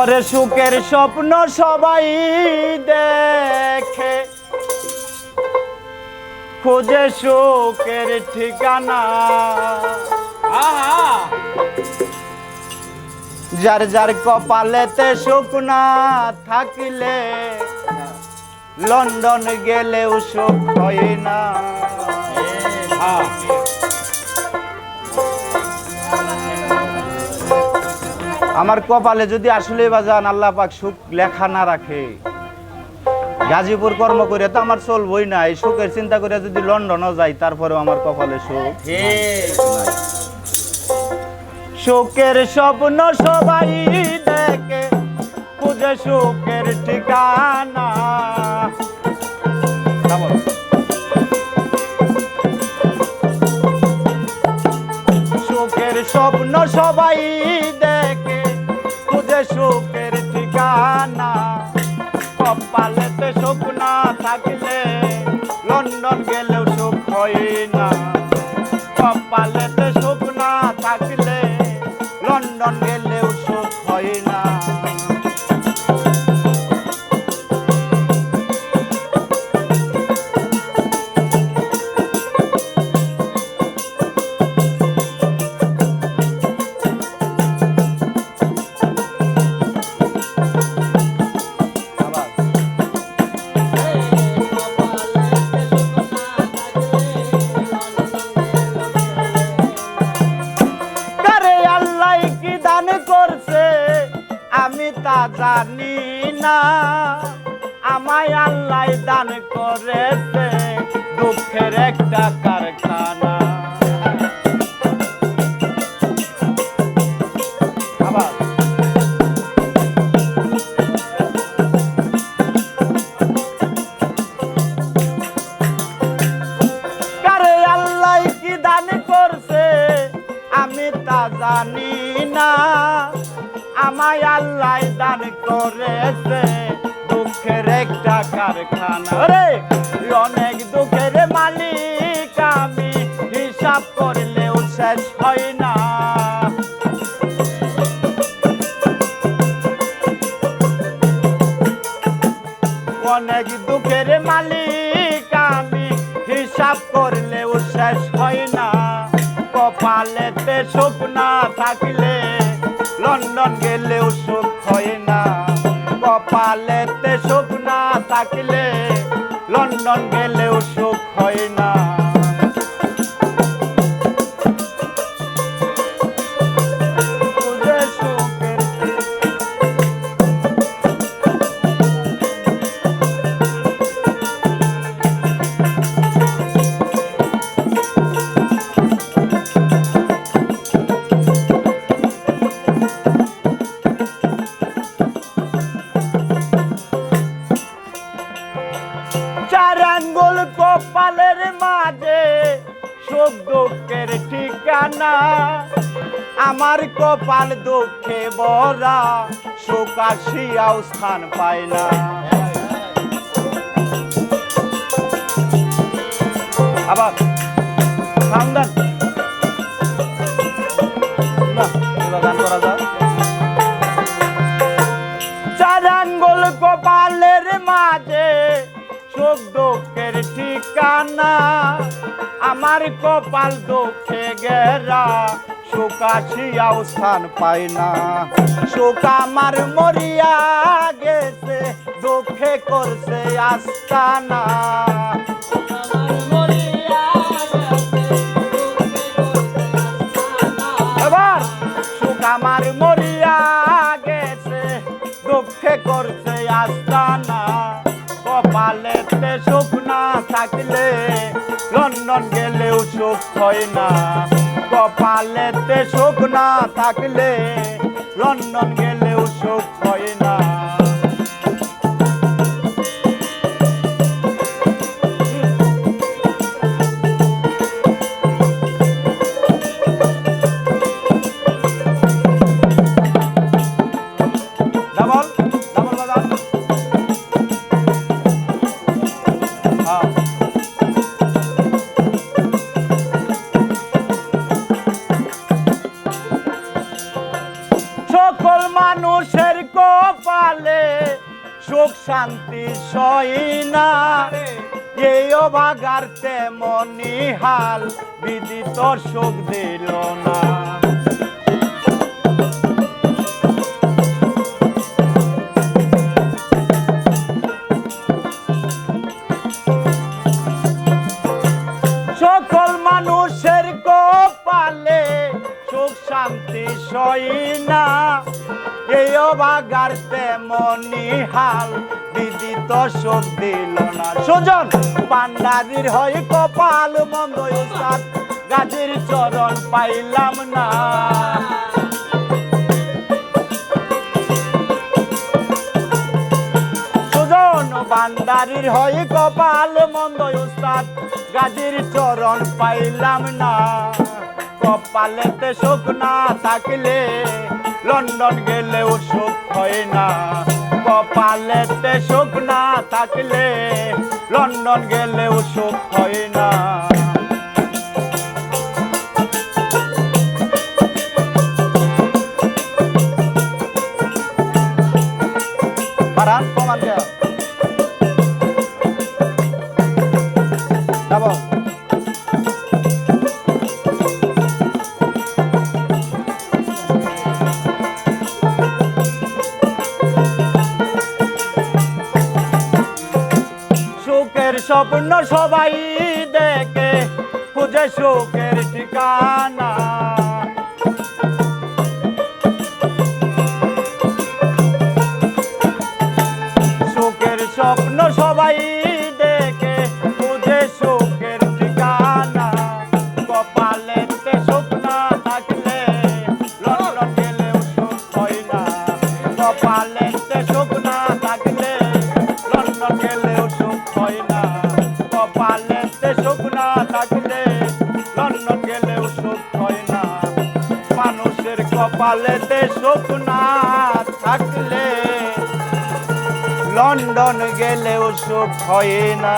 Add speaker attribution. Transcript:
Speaker 1: ওরে সুখের স্বপ্ন সবাই দেখে। খুঁজে সুখের ঠিকানা। যার যার কপালেতে সুখ না থাকিলে লন্ডন গেলেও সুখ হয় না। আমার কপালে যদি আসলে বাজান আল্লাহ পাক সুখ লেখা না রাখে। গাজীপুর কর্ম করে তো আমার চলবই না। এই সুখের চিন্তা করে যদি লন্ডনও যাই, তারপরেও আমার কপালে সুখ সুখের স্বপ্ন সবাই দেখে খুঁজে সুখের ঠিকানা। সুখের স্বপ্ন সবাই থাকলে লন্ডন গেলেও সুখ হয় না। জানি না আমায় আল্লাহ দান করেছে দুঃখের একটা কারখানা। রে অনেক দুঃখের মালিক আমি হিসাব করলেও শেষ হয় না। অনেক দুঃখের মালিক আমি হিসাব করলেও শেষ হয় না। কপালেতে সুখ না থাকলে লন্ডন গেলেও সুখ হয় না। না থাকলে লন্ডন গেলেও সুখ আমার কপাল দুঃখে বরা আসিয়াও স্থান পায় না। আবার সামদান না, এবার গান করা যাক। চার কপালের মাঝে সুখ দুঃখের ঠিকানা, আমার কপাল দুঃখে গেরা সুখ আসিয়াও স্থান পায় না। সুখ আমার মরিয়া গেছে দুঃখে করছে আস্তানা। এবার সুখ আমার মরিয়া গেছে দুঃখে করছে আস্তানা। কপালেতে সুখ না থাকলে লন্ডন গেলেও সুখ হয় না। কপালেতে সুখ না থাকলে লন্ডন গেলেও সুখ হয় না। সই না এই অভাগার তেমনি হাল বিদিত সুখ দিল না। সকল মানুষের কপালে সুখ শান্তি সই না অভাগার তেমনি দিদি তো সুখ দিল না। সুজন পান্ডারির হয় কপাল মন্দ গাজীর চরণ পাইলাম না। সুজন বান্দারির হয় কপাল মন্দ উস্তাদ। গাজীর চরণ পাইলাম না। কপালেতে সুখ না থাকলে লন্ডন গেলেও সুখ হয় না। কপালেতে সুখ না থাকলে লন্ডন গেলেও সুখ হয় না। বারান প্রমাণ স্বপ্ন সবাই দেখে খুঁজে শোকের ঠিকানা। সুখের স্বপ্ন সবাই দেখে খুঁজে সুখের ঠিকানা। কপালেতে কপালেতে স্বপ্না থাকলে লন্ডন গেলেও সুখ হয় না।